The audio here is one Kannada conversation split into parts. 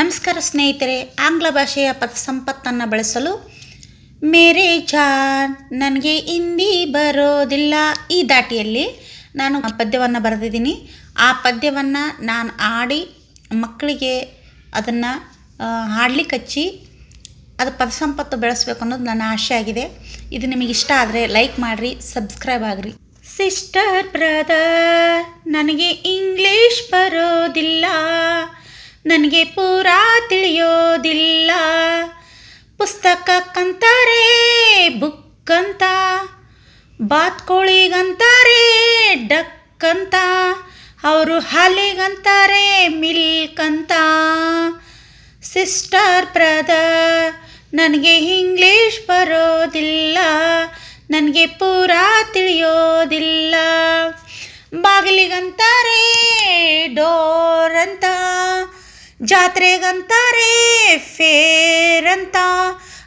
ನಮಸ್ಕಾರ ಸ್ನೇಹಿತರೆ, ಆಂಗ್ಲ ಭಾಷೆಯ ಪದ ಸಂಪತ್ತನ್ನು ಬಳಸಲು ಮೇರೆ ಜಾನ್, ನನಗೆ ಹಿಂದಿ ಬರೋದಿಲ್ಲ. ಈ ದಾಟಿಯಲ್ಲಿ ನಾನು ಪದ್ಯವನ್ನು ಬರೆದಿದ್ದೀನಿ. ಆ ಪದ್ಯವನ್ನು ನಾನು ಆಡಿ ಮಕ್ಕಳಿಗೆ ಅದನ್ನು ಹಾಡ್ಲಿಕ್ಕೆ ಹಚ್ಚಿ ಅದು ಪದ ಸಂಪತ್ತು ಬೆಳೆಸ್ಬೇಕು ಅನ್ನೋದು ನನ್ನ ಆಶೆ ಆಗಿದೆ. ಇದು ನಿಮಗೆ ಇಷ್ಟ ಆದರೆ ಲೈಕ್ ಮಾಡಿರಿ, ಸಬ್ಸ್ಕ್ರೈಬ್ ಆಗಿರಿ. ಸಿಸ್ಟರ್ ಬ್ರದರ್, ನನಗೆ ಇಂಗ್ಲೀಷ್ ಬರೋದಿಲ್ಲ. ನನಗೆ ಪೂರಾ ತಿಳಿಯೋದಿಲ್ಲ. ಪುಸ್ತಕಕ್ಕಂತಾರೆ ಬುಕ್ ಅಂತ. ಬಾತ್ಕೋಳಿಗಂತಾರೆ ಡಕ್ ಅಂತ. ಅವರು ಹಾಲಿಗಂತಾರೆ ಮಿಲ್ಕ್ ಅಂತ. ಸಿಸ್ಟರ್ ಬ್ರದರ್ ನನಗೆ ಇಂಗ್ಲೀಷ್ ಬರೋದಿಲ್ಲ. ನನಗೆ ಪೂರಾ ತಿಳಿಯೋದಿಲ್ಲ. ಬಾಗಿಲಿಗಂತಾರೆ ಡೋರ್ ಅಂತ. ಜಾತ್ರೆಗಂತಾರೆ ಫೇರ್ ಅಂತ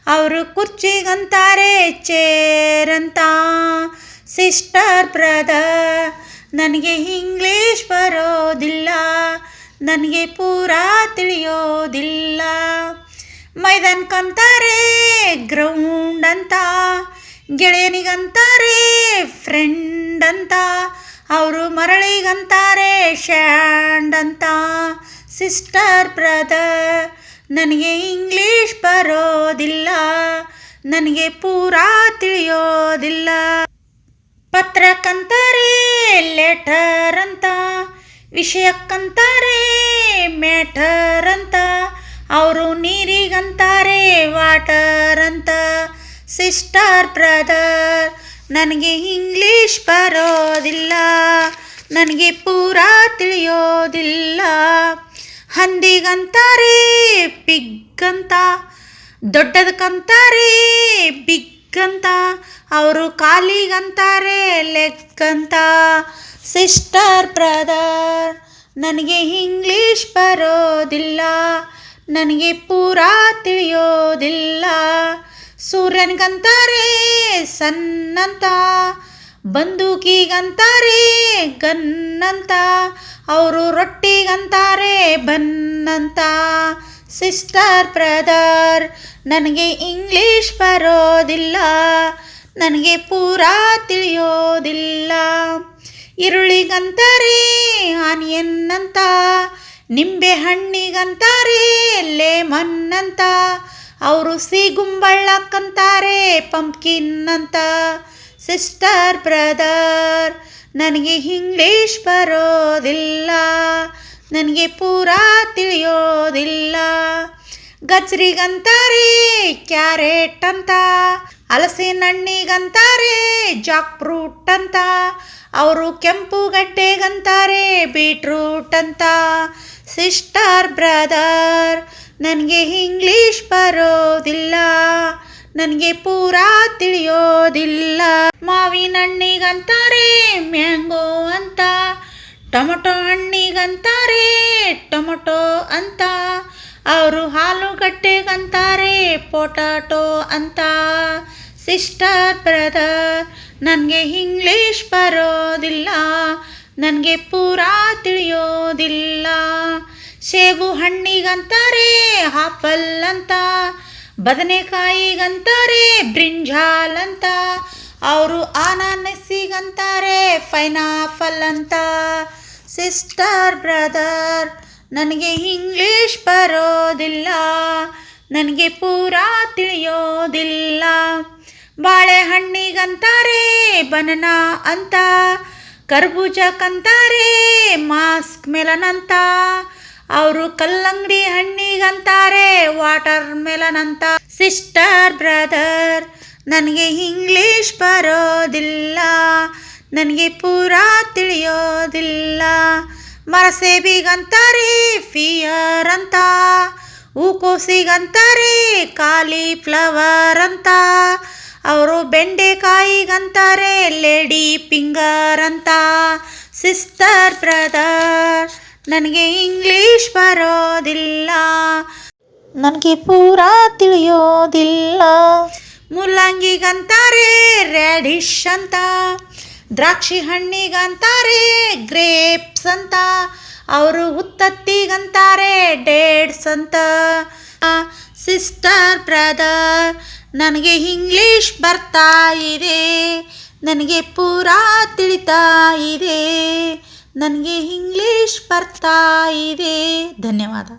ಅವರು ಕುರ್ಚಿಗಂತಾರೆ ಚೇರ್ ಅಂತ ಸಿಸ್ಟರ್ ಬ್ರದರ್, ನನಗೆ ಇಂಗ್ಲೀಷ್ ಬರೋದಿಲ್ಲ. ನನಗೆ ಪೂರ ತಿಳಿಯೋದಿಲ್ಲ. ಮೈದಾನಕ್ಕಂತಾರೆ ಗ್ರೌಂಡ್ ಅಂತ. ಗೆಳೆಯನಿಗಂತಾರೆ ಫ್ರೆಂಡ್ ಅಂತ. ಅವರು ಮರಳಿಗಂತಾರೆ ಶ್ಯಾಂಡ್ ಅಂತ. ಸಿಸ್ಟರ್ ಬ್ರದರ್, ನನಗೆ ಇಂಗ್ಲೀಷ್ ಬರೋದಿಲ್ಲ, ನನಗೆ ಪೂರಾ ತಿಳಿಯೋದಿಲ್ಲ. ಪತ್ರಕ್ಕಂತಾರೆ ಲೆಟರ್ ಅಂತ, ವಿಷಯಕ್ಕಂತಾರೆ ಮ್ಯಾಟರ್ ಅಂತ, ಅವರು ನೀರಿಗಂತಾರೆ ವಾಟರ್ ಅಂತ. ಸಿಸ್ಟರ್ ಬ್ರದರ್, ನನಗೆ ಇಂಗ್ಲೀಷ್ ಬರೋದಿಲ್ಲ, ನನಗೆ ಪೂರಾ ತಿಳಿಯೋದಿಲ್ಲ. ಹಂದಿಗಂತಾರೆ, ಪಿಗ್ಗಂತ. ದೊಡ್ಡದಕ್ಕಂತಾರೆ ಬಿಗ್ಗಂತ ಅವರು ಕಾಲಿಗಂತಾರೆ ಲೆಗ್ ಅಂತ ಸಿಸ್ಟರ್ ಬ್ರದರ್ ನನಗೆ ಇಂಗ್ಲೀಷ್ ಬರೋದಿಲ್ಲ. ನನಗೆ ಪೂರ ತಿಳಿಯೋದಿಲ್ಲ. ಸೂರ್ಯನಿಗಂತಾರೆ, ಸನ್ನಂತ. ಬಂದೂಕಿಗಂತಾರೆ, ಗನ್ನಂತ. ಅವರು ರೊಟ್ಟಿಗಂತಾರೆ ಬನ್ ಅಂತ ಸಿಸ್ಟರ್ ಬ್ರದರ್, ನನಗೆ ಇಂಗ್ಲೀಷ್ ಬರೋದಿಲ್ಲ, ನನಗೆ ಪೂರಾ ತಿಳಿಯೋದಿಲ್ಲ. ಈರುಳ್ಳಿಗಂತಾರೆ ಆನಿಯನ್ನಂತ ನಿಂಬೆ ಹಣ್ಣಿಗಂತಾರೆ ಲೇಮನ್ ಅಂತ ಅವರು ಸಿಗುಂಬಳ್ಳಕ್ಕಂತಾರೆ ಪಂಪ್ಕಿನ್ ಅಂತ ಸಿಸ್ಟರ್ ಬ್ರದರ್, ನನಗೆ ಇಂಗ್ಲೀಷ್ ಬರೋದಿಲ್ಲ. ನನಗೆ ಪೂರ ತಿಳಿಯೋದಿಲ್ಲ. ಗಜ್ರಿಗಂತಾರೆ ಕ್ಯಾರೆಟ್ ಅಂತ ಹಲಸಿನ ಹಣ್ಣಿಗಂತಾರೆ ಜಾಕ್ ಫ್ರೂಟ್ ಅಂತ ಅವರು ಕೆಂಪು ಗಡ್ಡೆಗಂತಾರೆ ಬೀಟ್ರೂಟ್ ಅಂತ ಸಿಸ್ಟರ್ ಬ್ರದರ್, ನನಗೆ ಇಂಗ್ಲೀಷ್ ಬರೋದಿಲ್ಲ. ನನಗೆ ಪೂರ ತಿಳಿಯೋದಿಲ್ಲ. ಮಾವಿನ ಹಣ್ಣಿಗಂತಾರೆ ಮ್ಯಾಂಗೋ ಅಂತ. ಟೊಮೊಟೊ ಹಣ್ಣಿಗಂತಾರೆ ಟೊಮೊಟೊ ಅಂತ. ಅವರು ಆಲೂಗಡ್ಡೆಗಂತಾರೆ ಪೊಟಾಟೊ ಅಂತ. ಸಿಸ್ಟರ್ ಬ್ರದರ್ ನನಗೆ ಇಂಗ್ಲೀಷ್ ಬರೋದಿಲ್ಲ. ನನಗೆ ಪೂರಾ ತಿಳಿಯೋದಿಲ್ಲ. ಸೇಬು ಹಣ್ಣಿಗಂತಾರೆ, ಆಪಲ್ ಅಂತ. ಬದನೆಕಾಯಿಗಂತಾರೆ, ಬ್ರಿಂಜಾಲ್ ಅಂತ. ಅವರು ಆನಾನಸಿಗಂತಾರೆ ಫೈನಾಫಲ್ ಅಂತ. ಸಿಸ್ಟರ್ ಬ್ರದರ್ ನನಗೆ ಇಂಗ್ಲೀಷ್ ಬರೋದಿಲ್ಲ, ನನಗೆ ಪೂರಾ ತಿಳಿಯೋದಿಲ್ಲ. ಬಾಳೆಹಣ್ಣಿಗಂತಾರೆ, ಬನನ ಅಂತ ಕರ್ಬೂಜಕ್ಕಂತಾರೆ ಮಾಸ್ಕ್ ಮೆಲನ್ ಅವರು ಕಲ್ಲಂಗಡಿ ಹಣ್ಣಿಗಂತಾರೆ, ವಾಟರ್ ಮೆಲನ್ ಸಿಸ್ಟರ್ ಬ್ರದರ್ ನನಗೆ ಇಂಗ್ಲೀಷ್ ಬರೋದಿಲ್ಲ, ನನಗೆ ಪೂರಾ ತಿಳಿಯೋದಿಲ್ಲ. ಮರಸೇಬಿಗಂತಾರೆ ಫಿಯರ್ ಅಂತ ಹೂಕೋಸಿಗಂತಾರೆ ಕಾಲಿಫ್ಲವರ್ ಅಂತ ಅವರು ಬೆಂಡೆಕಾಯಿಗಂತಾರೆ, ಲೇಡಿ ಪಿಂಗರ್ ಅಂತ ಸಿಸ್ಟರ್ ಬ್ರದರ್, ನನಗೆ ಇಂಗ್ಲೀಷ್ ಬರೋದಿಲ್ಲ. ನನಗೆ ಪೂರ ತಿಳಿಯೋದಿಲ್ಲ. ಮುಲ್ಲಂಗಿಗಂತಾರೆ, ರೆಡಿಶ್ ಅಂತ. ದ್ರಾಕ್ಷಿ ಹಣ್ಣಿಗಂತಾರೆ ಗ್ರೇಪ್ಸ್ ಅಂತ ಅವರು ಉತ್ತತ್ತಿಗಂತಾರೆ ಡೇಡ್ಸ್ ಅಂತ ಸಿಸ್ಟರ್ ಬ್ರದರ್, ನನಗೆ ಇಂಗ್ಲೀಷ್ ಬರ್ತಾ ಇದೆ, ನನಗೆ ಪೂರಾ ತಿಳಿತಾ ಇದೆ, ನನಗೆ ಇಂಗ್ಲೀಷ್ ಬರ್ತಾ ಇದೆ. ಧನ್ಯವಾದ.